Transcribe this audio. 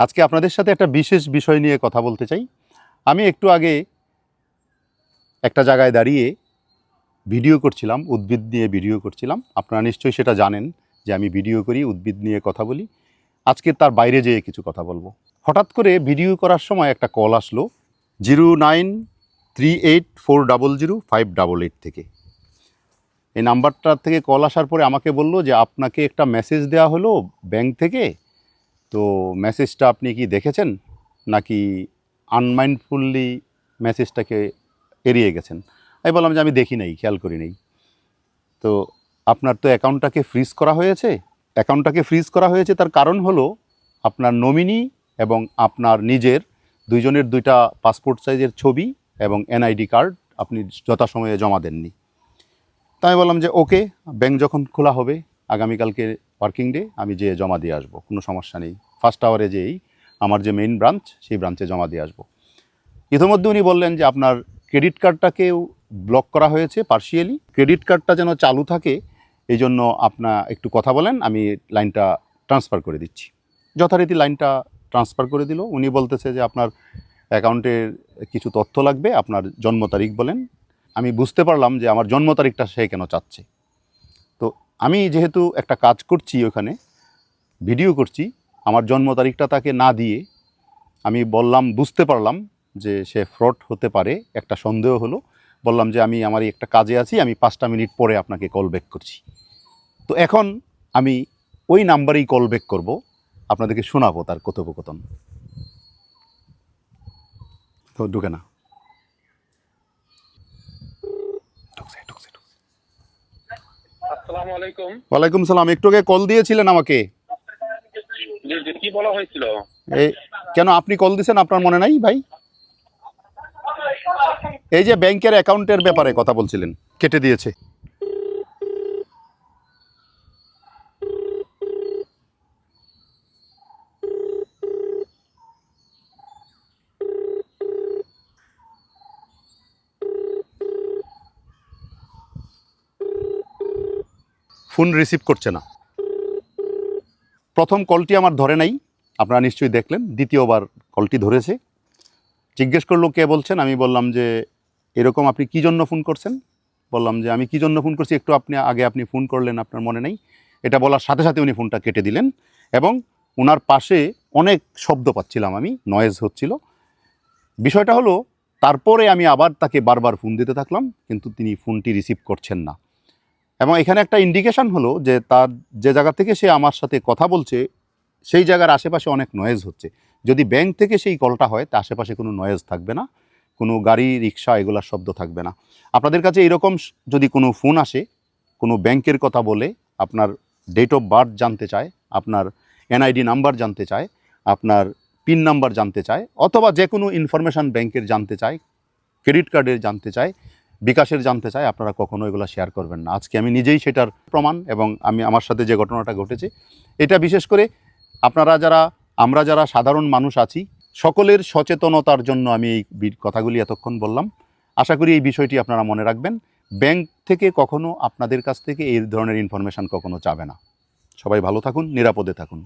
আজকে আপনাদের সাথে একটা বিশেষ বিষয় নিয়ে কথা বলতে চাই। আমি একটু আগে একটা জায়গায় দাঁড়িয়ে ভিডিও করছিলাম, উদ্ভিদ নিয়ে ভিডিও করছিলাম। আপনারা নিশ্চয়ই সেটা জানেন যে আমি ভিডিও করি, উদ্ভিদ নিয়ে কথা বলি। আজকে তার বাইরে যেয়ে কিছু কথা বলব। হঠাৎ করে ভিডিও করার সময় একটা কল আসলো zero nine three eight four double zero five double eight থেকে। এই নাম্বারটার থেকে কল আসার পরে আমাকে বলল যে আপনাকে একটা মেসেজ দেওয়া হলো ব্যাংক থেকে তো মেসেজটা আপনি কি দেখেছেন? নাকি আনমাইন্ডফুললি মেসেজটাকে এড়িয়ে গেছেন? আমি বললাম যে আমি দেখি নাই, খেয়াল করি নাই। তো আপনার তো অ্যাকাউন্টটাকে ফ্রিজ করা হয়েছে? অ্যাকাউন্টটাকে ফ্রিজ করা হয়েছে তার কারণ হলো আপনার নমিনি এবং আপনার নিজের দুইজনের দুইটা পাসপোর্ট সাইজের ছবি এবং এনআইডি কার্ড আপনি যথাসময়ে জমা দেননি। তাই আমি বললাম যে ওকে ব্যাংক যখন খোলা হবে, আগামীকালকে ওয়ার্কিং ডে আমি যেয়ে জমা দিয়ে আসব, কোনো সমস্যা নেই। ফার্স্ট আওয়ারে যেয়েই আমার যে মেইন ব্রাঞ্চ সেই ব্রাঞ্চে জমা দিয়ে আসব। ইতিমধ্যে উনি বললেন যে আপনার ক্রেডিট কার্ডটাকেও ব্লক করা হয়েছে পার্শিয়ালি ক্রেডিট কার্ডটা যেন চালু থাকে এই জন্য আপনার একটু কথা বলেন, আমি লাইনটা ট্রান্সফার করে দিচ্ছি। যথারীতি লাইনটা ট্রান্সফার করে দিল। উনি বলতেছে যে আপনার অ্যাকাউন্টের কিছু তথ্য লাগবে, আপনার জন্ম তারিখ বলেন। আমি বুঝতে পারলাম যে আমার জন্ম তারিখটা সে কেন চাচ্ছে। তো আমি যেহেতু একটা কাজ করছি ওখানে ভিডিও করছি আমার জন্ম তারিখটা তাকে না দিয়ে আমি বললাম বুঝতে পারলাম যে সে ফ্রড হতে পারে একটা সন্দেহ হলো। বললাম যে আমি আমার এই একটা কাজে আছি আমি পাঁচটা মিনিট পরে আপনাকে কল ব্যাক করছি। তো এখন আমি ওই নাম্বারেই কল ব্যাক করব আপনাদেরকে শোনাবো তার কথোপকথন। তো ঢুকে না। ওয়ালাইকুম সালাম একটু আগে কল দিয়েছিলেন আমাকে। জি কি বলা হয়েছিল? কেন আপনি কল দিয়েছেন আপনার মনে নাই ভাই? এই যে ব্যাংকের অ্যাকাউন্টের ব্যাপারে কথা বলছিলেন, কেটে দিয়েছে। ফোন রিসিভ করছে না। প্রথম কলটি আমার ধরে নাই, আপনারা নিশ্চয়ই দেখলেন, দ্বিতীয়বার কলটি ধরেছে। জিজ্ঞেস করল, কে বলছেন? আমি বললাম যে, এরকম আপনি কী জন্য ফোন করছেন? বললাম যে, আমি কী জন্য ফোন করছি? একটু আপনি, আগে আপনি ফোন করলেন, আপনার মনে নেই। এটা বলার সাথে সাথে উনি ফোনটা কেটে দিলেন এবং ওনার পাশে অনেক শব্দ পাচ্ছিলাম আমি নয়েজ হচ্ছিল। বিষয়টা হলো, তারপরে আমি আবার তাকে বারবার ফোন দিতে থাকলাম, কিন্তু তিনি ফোনটি রিসিভ করছেন না। এবং এখানে একটা ইন্ডিকেশন হলো যে তার যে জায়গা থেকে সে আমার সাথে কথা বলছে, সেই জায়গার আশেপাশে অনেক নয়েজ হচ্ছে। যদি ব্যাংক থেকে সেই কলটা হয়, তা আশেপাশে কোনো নয়েজ থাকবে না, কোনো গাড়ি, রিক্সা, এগুলার শব্দ থাকবে না। আপনাদের কাছে এরকম যদি কোনো ফোন আসে, কোনো ব্যাংকের কথা বলে, আপনার ডেট অফ বার্থ জানতে চায়, আপনার এনআইডি নাম্বার জানতে চায়, আপনার পিন নাম্বার জানতে চায়, অথবা যে কোনো ইনফরমেশান ব্যাংকের জানতে চায় ক্রেডিট কার্ডের জানতে চায় বিকাশের জানতে চায়, আপনারা কখনো এগুলো শেয়ার করবেন না। আজকে আমি নিজেই সেটার প্রমাণ এবং আমি আমার সাথে যে ঘটনাটা ঘটেছে, এটা বিশেষ করে আপনারা যারা, আমরা যারা সাধারণ মানুষ আছি, সকলের সচেতনতার জন্য আমি এই কথাগুলি এতক্ষণ বললাম। আশা করি এই বিষয়টি আপনারা মনে রাখবেন। ব্যাংক থেকে কখনো আপনাদের কাছ থেকে এই ধরনের ইনফরমেশান কখনো চাবে না। সবাই ভালো থাকুন, নিরাপদে থাকুন।